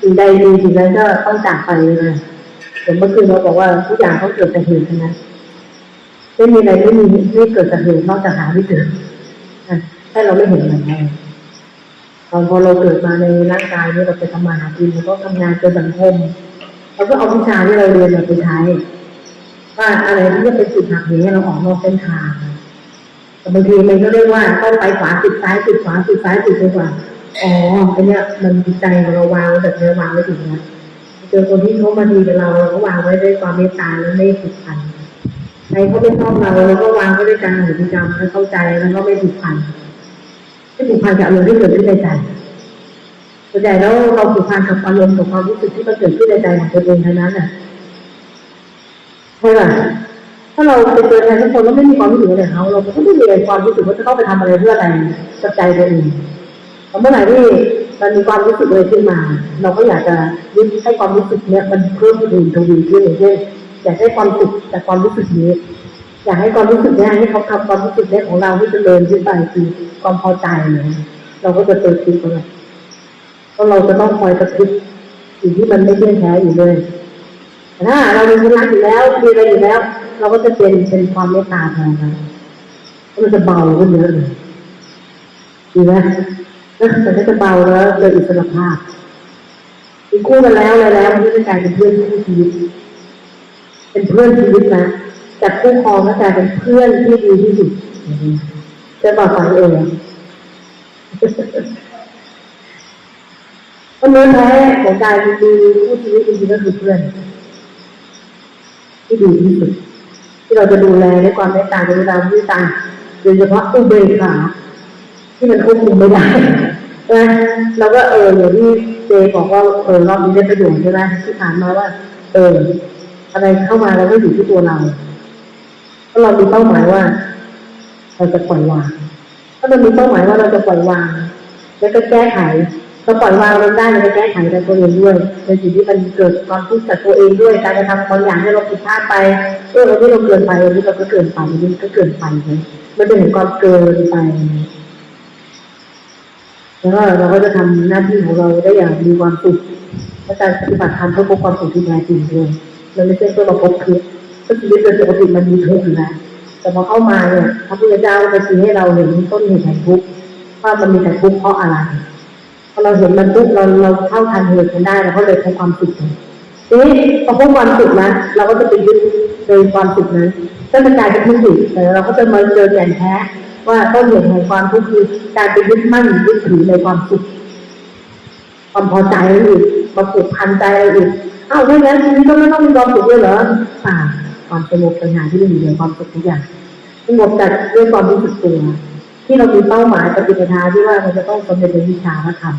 สิ่งใดดีสิ่งนั้นก็ต้องจากไปนะเดี๋ยวเมื่อคืนเราบอกว่าทุกอย่างเขาเกิดจากเหตุนั้นไม่มีอะไรไม่มีไม่เกิดจากเหตุนอกจากหาไม่เจออะให้เราไม่เห็นมันไงตอนพอเราเกิดมาในร่างกายนี้เราไปทำมาหากินเราก็ทำงานเป็นสังคมเราก็เอาวิชาที่เราเรียนมาไปใช้ว่าอะไรที่จะเป็นจุดหักเหเราออกนอกเส้นทางแต่บางทีมันก็เรียกว่าต้องไปขวาติดซ้ายติดขวาติดซ้ายติดไปกว่า อ๋ออันเนี้ยมันจิตใจเราวางแบบเนี้ยวางไว้ถึงนะเจอคนที่เขามาดีกับเราเราก็วางไว้ด้วยความเมตตาและไม่ผูกพันใครเขาไม่ชอบเราเราก็วางไว้ด้วยการหรือกรรมให้เข้าใจแล้วก็ไม่ผูกพันไม่ผูกพันกับอารมณ์ที่เกิดขึ้นในใจส่วนใหญ่แล้วเราผูกพันกับอารมณ์กับความรู้สึกที่มันเกิดขึ้นในใจของตัวเองเท่านั้นน่ะใช่ป่ะถ้าเราไปเจอใครสักคนแล้วไม่มีความรู้สึกอะไรกับเขาเราก็ไม่มีความรู้สึกว่าจะต้องไปทำอะไรเพื่ออะไรกับใจตัวเอง เมื่อไหร่ที่มันมีความรู้สึกอะไรขึ้นมา เราก็อยากจะยึดให้ความรู้สึกเนี้ยมันเพิ่มพูนทวีขึ้นอย่างเช่นอยากให้ความสุขจากความรู้สึกนี้ อยากให้ความรู้สึกเนี้ยให้เขาทำความรู้สึกเนี้ยของเราให้เจริญขึ้นไปคือความพอใจเนี่ยเราก็จะเติมขึ้นไปเพราะเราจะต้องคอยกระทุบสิ่งที่มันไม่เที่ยงแท้อยู่เลยแต่ถ้าเรามีคนรักอยู่แล้วมีอะไรอยู่แล้ว เราก็จะเป็นเป็นความเมตตาแทนนะมันจะเบาขึ้นเยอะเลยดีไหม แล้วมันก็จะเบาแล้วเจออิสระภาพมีคู่กันแล้วอะไรแล้วมันก็จะกลายเป็นเพื่อนคู่ชีวิต เป็นเพื่อนชีวิตนะจากคู่ครองก็กลายเป็นเพื่อนที่ดีที่สุดจะบอกฝันเองเพราะเนื้อแท้ของการมีคู่ชีวิตจริงๆก็คือเพื่อนที่ดีที่สุดที่เราจะดูแลด้วยความเมตตาด้วยความที่ตาโดยเฉพาะอุเบกขา ที่มันควบคุมไม่ได้นะเราก็เอออย่างที่เจบอกว่าเออรอบนี้ได้ประโยชน์ใช่ไหมที่ผ่านมาว่า เออ อะไรเข้ามาแล้วก็อยู่ที่ตัวเราเพราะเรามีเป้าหมายว่าเราจะปล่อยวาง ถ้าเรามีเป้าหมายว่าเราจะปล่อยวาง แล้วก็แก้ไขเราปล่อยวางเราได้เราจะแก้ไขในตัวเองด้วยในสิ่งที่มันเกิดความทุกข์จากตัวเองด้วย การกระทำบางอย่างให้เราผิดพลาดไปเออเราที่เราเกินไปวันนี้เราก็เกินไปวันนี้ก็เกินไปเลยมันเป็นความเกินไป แล้วก็เราก็จะทำหน้าที่ของเราได้อย่างมีความสุขและการปฏิบัติธรรมเพื่อพบความสุขที่แท้จริงด้วยมันไม่ใช่เพื่อมาพบทุกข์เพราะชีวิตโดยปกติมันมีทุกข์อยู่แล้วแต่พอเข้ามาเนี่ยพระพุทธเจ้าจะชี้ให้เราเห็นต้นเหตุแห่งทุกข์ว่ามันมีแต่ทุกข์เพราะอะไรพอเราเห็นมันทุกข์เราเราเข้าทันเหตุมันได้เราก็เลยพบความสุขเลยทีนี้พอพบความสุขนะเราก็จะไปยึดโดยความสุขนั้นถ้ามันกลายเป็นทุกข์อีกแต่เราก็จะมาเจอแก่นแท้ ว่าต้นเหตุแห่งความทุกข์คือการไปยึดมั่นยึดถือในความสุขความพอใจอะไรอีกควาผูกพันใจอะไรอีกอ้าวไม่งั้นชีวิตก็ไม่ต้องมีความสุขเลยเหรอป่าความสงบปัญหาที่มันอยู่ในความสุขทุกอย่างสงบจากด้วยความรู้สึกตัวที่เรามีเป้าหมายปฏิปทาที่ว่าเราจะต้องสำเร็จในวิชาพระธรรม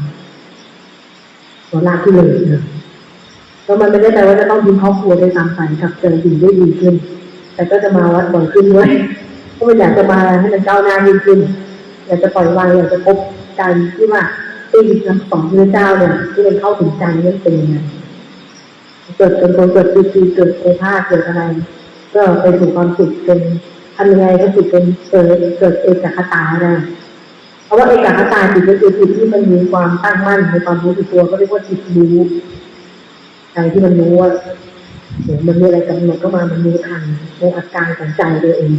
ตัวลากที่เลยนะแล้วมันไม่ได้แปลว่าจะต้องทิ้งครอบครัวด้วยซ้ำไปกับเจอสิ่งได้ดีขึ้น แต่ก็จะมาวัดบ่อยขึ้นด้วย เพราะมันอยากจะมาให้มันก้าวหน้ายิ่งขึ้น อยากจะปล่อยวางอยากจะพบการที่ว่าที่คำสอนพระเจ้าเนี่ยที่มันเข้าถึงใจนั่นเป็นยังไงเกิดเป็นคนเกิดปีติเกิดโอภาสเกิดอะไร ก็ไปสู่ความสุขเป็นทำยังไงก็สุดเป็นเกิดเกิดเอกคตาได้เพราะว่าเอกคตาจิตก็คือจิตที่มันมีความตั้งมั่นในความรู้สึกตัวก็เรียกว่าจิตรู้ใจที่มันรู้ว่ามันมีอะไรกำหนดเข้ามามันรู้ทันในอาการของใจตัวเอง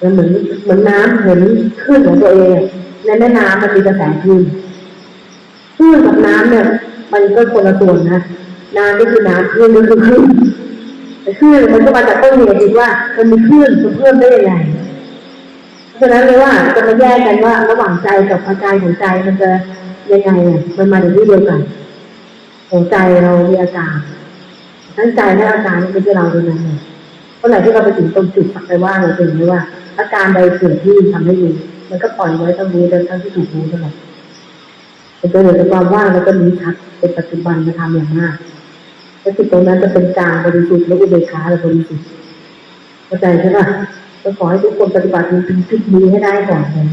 แล้วเหมือนเหมือนน้ำเหมือนคลื่นของตัวเองในแม่น้ำมันมีกระแสคลื่นคลื่นกับน้ำเนี่ย มันก็คนละส่วนนะน้ำก็คือน้ำคลื่นก็คือคลื่นแต่คลื่นมันก็มาจากต้นเหตุอีกว่ามันมีคลื่นจะเพิ่มได้ยังไงเพราะฉะนั้นเลยว่าจะมาแยกกันว่าระหว่างใจกับอาการของใจมันจะยังไงอะมันมาจากที่เดียวกันของใจเรามีอาการทั้งใจและอาการมันเป็นเราด้วยนั้นเลย เมื่อไหร่ที่เราไปถึงตรงจุดสักไปว่าเราถึงไม่ว่า อาการใดเกิดที่ทำให้รู้มันก็ปล่อยไว้ทั้งรู้ทั้งที่ถูกรู้เท่านั้นเป็นเหนือแต่ความว่างแล้วก็รู้ชัดเป็นปัจจุบันมาทำอย่างมากและจิตตรงนั้นจะเป็นกลางบริสุทธิ์และอุเบกขาและบริสุทธิ์เข้าใจใช่ปะก็ขอให้ทุกคนปฏิบัติถึงจุดนี้ให้ได้ก่อนเลย